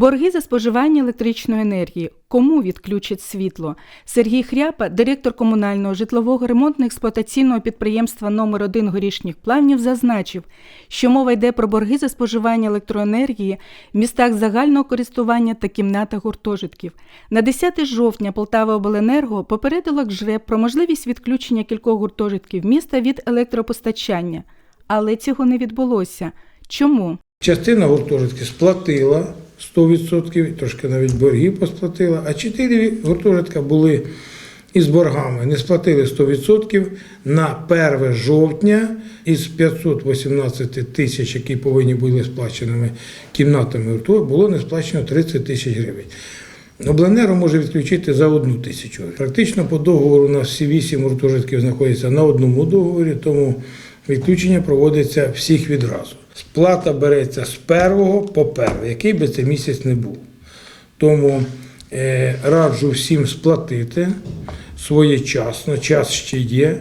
Борги за споживання електричної енергії. Кому відключать світло? Сергій Хряпа, директор комунального житлового ремонтно-експлуатаційного підприємства номер 1 горішніх плавнів, зазначив, що мова йде про борги за споживання електроенергії в містах загального користування та кімнатах гуртожитків. На 10 жовтня Полтава Обленерго попередило КЖРЕП про можливість відключення кількох гуртожитків міста від електропостачання. Але цього не відбулося. Чому? Частина гуртожитків сплатила 100%, трошки навіть боргів посплатила, а 4 гуртожитка були із боргами. Не сплатили 100% на 1 жовтня із 518 тисяч, які повинні були сплаченими кімнатами гуртожитку, було не сплачено 30 тисяч гривень. Обленерго може відключити за одну тисячу. Практично по договору у нас всі вісім гуртожитків знаходяться на одному договорі, тому відключення проводиться всіх відразу. Сплата береться з першого по перший, який би це місяць не був. Тому е, раджу всім сплатити своєчасно, час ще є.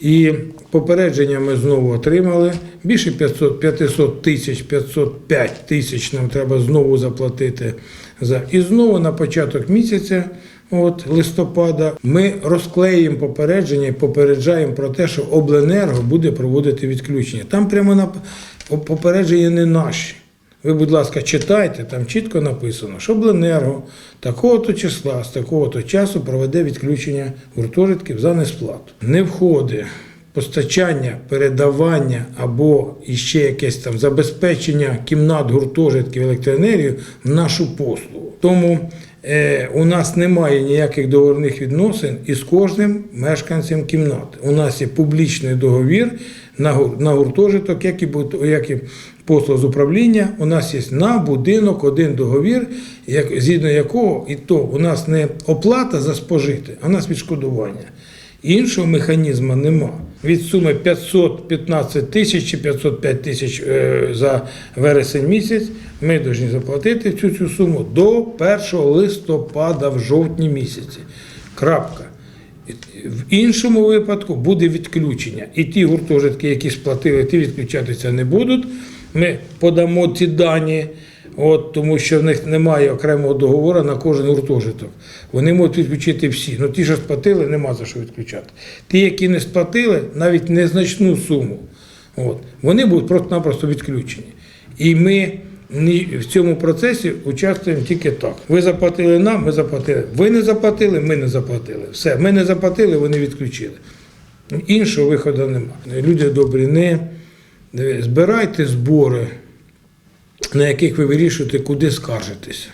І попередження ми знову отримали. Більше 500, 500 тисяч, 505 тисяч нам треба знову заплатити. За. І знову на початок місяця, от, листопада, ми розклеїмо попередження і попереджаємо про те, що обленерго буде проводити відключення. Там прямо на попередження не наші. Ви, будь ласка, читайте, там чітко написано, що Обленерго такого-то числа, з такого-то часу проведе відключення гуртожитків за несплату. Не входить постачання, передавання або іще якесь там забезпечення кімнат гуртожитків електроенергією в нашу послугу. Тому у нас немає ніяких договорних відносин із кожним мешканцем кімнати. У нас є публічний договір на, гур- гуртожиток, як і послуг з управління. У нас є на будинок один договір, як, згідно якого і то у нас не оплата за спожити, а у нас відшкодування. Іншого механізму нема. Від суми 515 тисяч чи 505 тисяч е, за вересень місяць ми повинні заплатити цю цю суму до 1 листопада в жовтні місяці. Крапка. В іншому випадку буде відключення. І ті гуртожитки, які сплатили, ті відключатися не будуть. Ми подамо ці дані, от, тому що в них немає окремого договору на кожен гуртожиток. Вони можуть відключити всі. Ну ті, що сплатили, нема за що відключати. Ті, які не сплатили, навіть незначну суму. От, вони будуть просто-напросто відключені. І ми в цьому процесі участвуємо тільки так. Ви заплатили нам, ми заплатили. Ви не заплатили, ми не заплатили. Все, ми не заплатили, вони відключили. Іншого виходу немає. Люди добрі, не е, збирайте збори, на яких ви вирішуєте, куди скаржитися.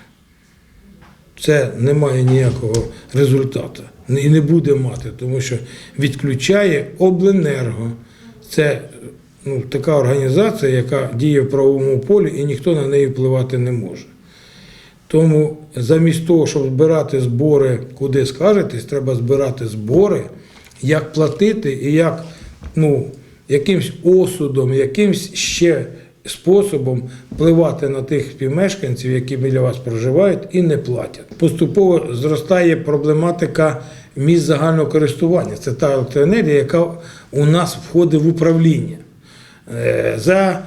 Це не має ніякого результату і не буде мати, тому що відключає обленерго. Це ну, така організація, яка діє в правовому полі, і ніхто на неї впливати не може. Тому замість того, щоб збирати збори, куди скажетесь, треба збирати збори, як платити і як ну, якимсь осудом, якимсь ще способом впливати на тих співмешканців, які біля вас проживають і не платять. Поступово зростає проблематика місць загального користування. Це та електроенергія, яка у нас входить в управління. Е, За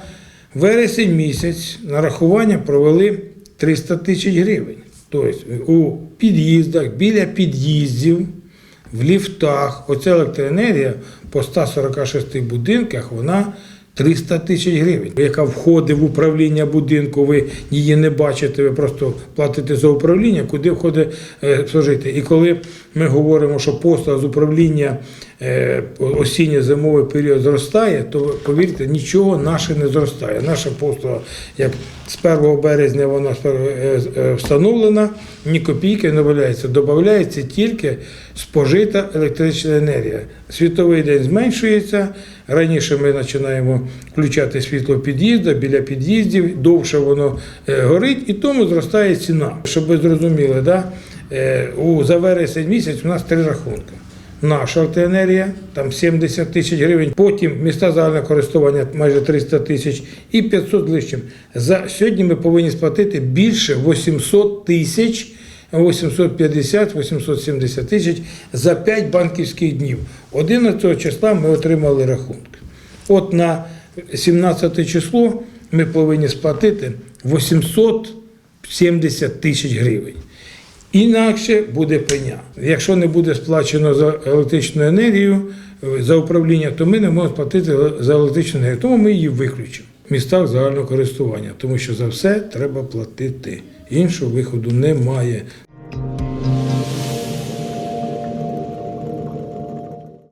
вересень місяць нарахування провели 300 тисяч гривень. Тобто у під'їздах, біля під'їздів, в ліфтах, оця електроенергія по 146 будинках, вона 300 тисяч гривень, яка входить в управління будинку, ви її не бачите, ви просто платите за управління, куди входить е, служити. І коли ми говоримо, що послуга з управління осінньо-зимовий період зростає, то повірте, нічого наше не зростає. Наша послуга, як з 1 березня вона е, е, встановлена, ні копійки не додається. Додається тільки спожита електрична енергія. Світовий день зменшується. Раніше ми починаємо включати світло в біля під'їздів, довше воно е, горить, і тому зростає ціна. Щоб ви зрозуміли, да? е, у, за вересень місяць у нас три рахунки. Наша електроенергія, там 70 тисяч гривень, потім міста загального користування майже 300 тисяч і 500 з лишнім. За сьогодні ми повинні сплатити більше 800 тисяч 850-870 тисяч за 5 банківських днів. 11 числа ми отримали рахунки. От на 17 число ми повинні сплатити 800 70 тисяч гривень. Інакше буде пеня. Якщо не буде сплачено за електричну енергію е, за управління, то ми не можемо платити за електричну енергію. Тому ми її виключимо в містах загального користування, тому що за все треба платити. Іншого виходу немає.